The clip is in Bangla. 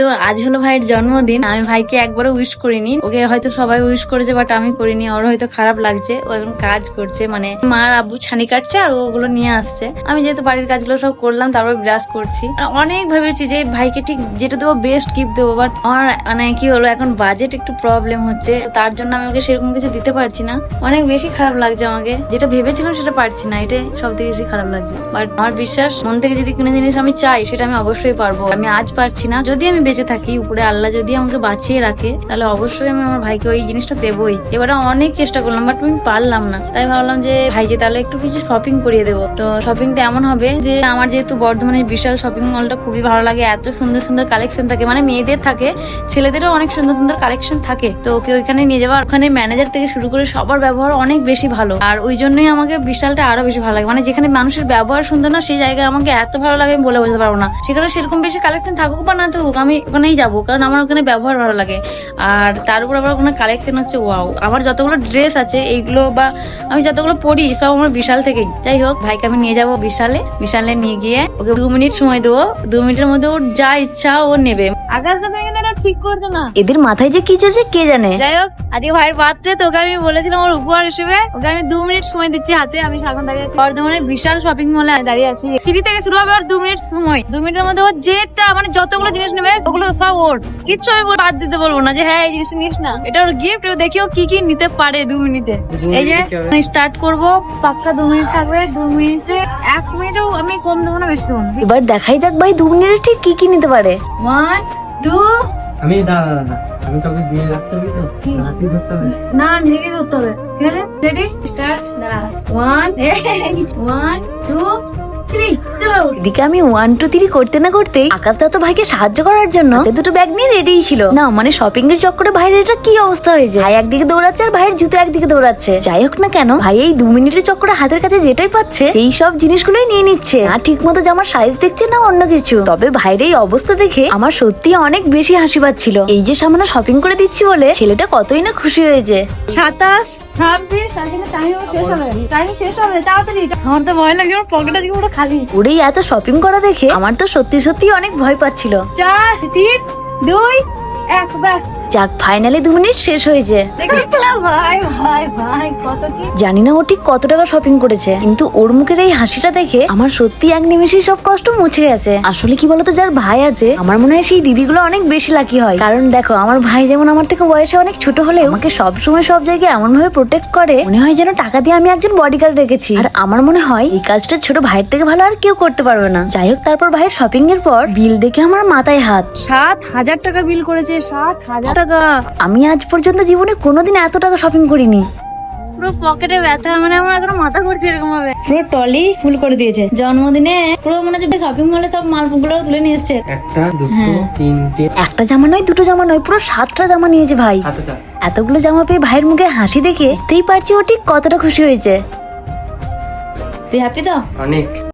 তো আজ হলো ভাইয়ের জন্মদিন, আমি ভাইকে একবারও উইশ করিনি। ওকে হয়তো সবাই উইশ করেছে বাট আমি করিনি। ওর হয়তো খারাপ লাগছে। ও এখন কাজ করছে মানে মা আর আব্বু ছানি কাটছে আর ওগুলো নিয়ে আসছে। আমি যেহেতু বাড়ির কাজগুলো সব করলাম, তারপর ব্রাশ করছি। অনেক ভেবেছি যে ভাইকে ঠিক যেটা দেবো বেস্ট গিফট দেবো বাট আমার মানে কি হলো এখন বাজেট একটু প্রবলেম হচ্ছে। তার জন্য আমি ওকে সেরকম কিছু দিতে পারছি না। অনেক বেশি খারাপ লাগছে আমাকে। যেটা ভেবেছিলাম সেটা পারছি না, এটাই সব থেকে বেশি খারাপ লাগছে। বাট আমার বিশ্বাস, মন থেকে যদি কোনো জিনিস আমি চাই, সেটা আমি অবশ্যই পারব। আমি আজ পারছি না। যদি আমি বেঁচে থাকি, উপরে আল্লাহ যদি আমাকে বাঁচিয়ে রাখে, তাহলে অবশ্যই আমি আমার ভাইকে ওই জিনিসটা দেবই। এবারে অনেক চেষ্টা করলাম বাট আমি পারলাম না। তাই ভাবলাম যে, ভাইকে তাহলে একটু কিছু শপিং করিয়ে দেবো। তো শপিংটা এমন হবে যে, আমার যেহেতু বর্ধমানের বিশাল শপিং মলটা খুবই ভালো লাগে, এত সুন্দর সুন্দর কালেকশন থাকে মানে মেয়েদের থাকে, ছেলেদেরও অনেক সুন্দর সুন্দর কালেকশন থাকে। তো ওকে ওইখানে নিয়ে যাওয়া, ওখানে ম্যানেজার থেকে শুরু করে সবার ব্যবহার অনেক বেশি ভালো। আর ওই জন্যই আমাকে বিশালটা আরও বেশি ভালো লাগে। মানে যেখানে মানুষের ব্যবহার সুন্দর না, সেই জায়গায় আমাকে এত ভালো লাগে আমি বলে বোঝাতে পারব না। সেখানে সেরকম বেশি কালেকশন থাকুক বা না থাকুক, আমি ওখানেই যাব কারণ আমার ওখানে ব্যবহার ভালো লাগে। আর তার উপর আবার ওখানে কালেকশন হচ্ছে ওয়াও আমার যতগুলো ড্রেস আছে এইগুলো বা আমি যতগুলো পরি সব আমার বিশাল থেকেই। যাই হোক ভাইকে আমি নিয়ে যাব বিশালে। বিশালে নিয়ে গিয়ে ওকে দু মিনিট সময় দেবো। দু মিনিটের মধ্যে ওর যা ইচ্ছা ও নেবে। দেওয়া ঠিক করছে না। এদের মাথায় যে কি চলছে কে জানে? যাই হোক আজকে ভাইয়ের বার্থডে তোকে আমি বলেছিলাম ওর উপহার হিসেবে। ওকে আমি দু মিনিট সময় দিচ্ছি হাতে আমি সাগন দাঁড়িয়ে বর্ধমানের বিশাল শপিং মলে দাঁড়িয়ে আছি। সিঁড়ি থেকে শুরু হবে আর দু মিনিট সময়। দু মিনিটের মধ্যে ওর যেটা মানে যতগুলো জিনিস নেবে ওগুলো সব ওর কিচ্ছু আমি বাদ দিতে বলব না যে হ্যাঁ এই জিনিসটা নিস না। এটা ওর গিফট ও দেখি কি কি নিতে পারে দু মিনিটে। এই যে আমি স্টার্ট করব পাক্কা দু মিনিট থাকবে দু মিনিটে এক মিনিটও আমি কম দেবো না বেশি দেবো না। এবার দেখাই যাক ভাই দু মিনিটে ঠিক কি কি নিতে পারে। ওয়ান টু আমি দাঁড়া দাঁড়া আমি তোকে দিয়ে রাখতে হবে তো? হাতি ধরতে হবে? না নিজেকে ধরতে হবে। ঠিক আছে? রেডি স্টার্ট দাঁড়া। ওয়ান ওয়ান টু থ্রি এদিকে আমি ওয়ান টু থ্রি করতে না করতেই আকাশ তো ভাইকে সাহায্য করার জন্য দুটো ব্যাগ নিয়ে রেডিই ছিল। না মানে শপিং এর চক্করে ভাইয়ের এটা কি অবস্থা হয়েছে? ভাই একদিকে দৌড়াচ্ছে আর ভাইয়ের জুতো একদিকে দৌড়াচ্ছে। যাই হোক না কেন, ভাই এই দু মিনিটের চক্করে হাতের কাছে যেটাই পাচ্ছে এই সব জিনিসগুলোই নিয়ে নিচ্ছে। না ঠিক মতো জামার সাইজ দেখছে না অন্য কিছু। তবে ভাইয়ের এই অবস্থা দেখে আমার সত্যি অনেক বেশি হাসি পাচ্ছিল। এই যে সামান্য শপিং করে দিচ্ছি বলে ছেলেটা কতই না খুশি হয়েছে। সাতাশ ওরেই এত শপিং করা দেখে আমার তো সত্যি সত্যি অনেক ভয় পাচ্ছিল। চার তিন দুই এক ব্যাস। যাক, ফাইনালি দু মিনিট শেষ হয়েছে। জানি না ও ঠিক কত টাকা শপিং করেছে, কিন্তু ওর মুখের এই হাসিটা দেখে আমার সত্যি এক নিমেষেই সব কষ্ট মুছে গেছে। আসলে কি বলতো, যার ভাই আছে, আমার মনে হয় সেই দিদিগুলো অনেক বেশি লাকি হয়। কারণ দেখো, আমার ভাই যেমন আমার থেকে বয়সে অনেক ছোট হলেও আমাকে সব সময় সব জায়গায় এমন ভাবে প্রোটেক্ট করে, মনে হয় যেন টাকা দিয়ে আমি একজন বডিগার্ড রেখেছি। আর আমার মনে হয় এই কাজটা ছোট ভাইয়ের থেকে ভালো আর কেউ করতে পারবে না। যাই হোক, তারপর ভাইয়ের শপিং এর পর বিল দেখে আমার মাথায় হাত। সাত হাজার টাকা বিল করেছে, সাত হাজার টাকা। আমি আজ পর্যন্ত জীবনে কোনোদিন এত টাকা শপিং করিনি। পুরো পকেটে ব্যথা মানে আমার এখনও মাথা ঘুরছে এরকম ভাবে পুরো টলি ফুল করে দিয়েছে। জন্মদিনে পুরো মনে হচ্ছে শপিং মলে সব মালগুলো তুলে নিয়ে এসছে। একটা দুটো তিনটে। একটা জামা নয় দুটো জামা নয় পুরো সাতটা জামা নিয়েছে ভাই। এতগুলো জামা পেয়ে ভাইয়ের মুখে হাসি দেখে বুঝতেই পারছি ও ঠিক কতটা খুশি হয়েছে। তুই হ্যাপি তো? অনেক।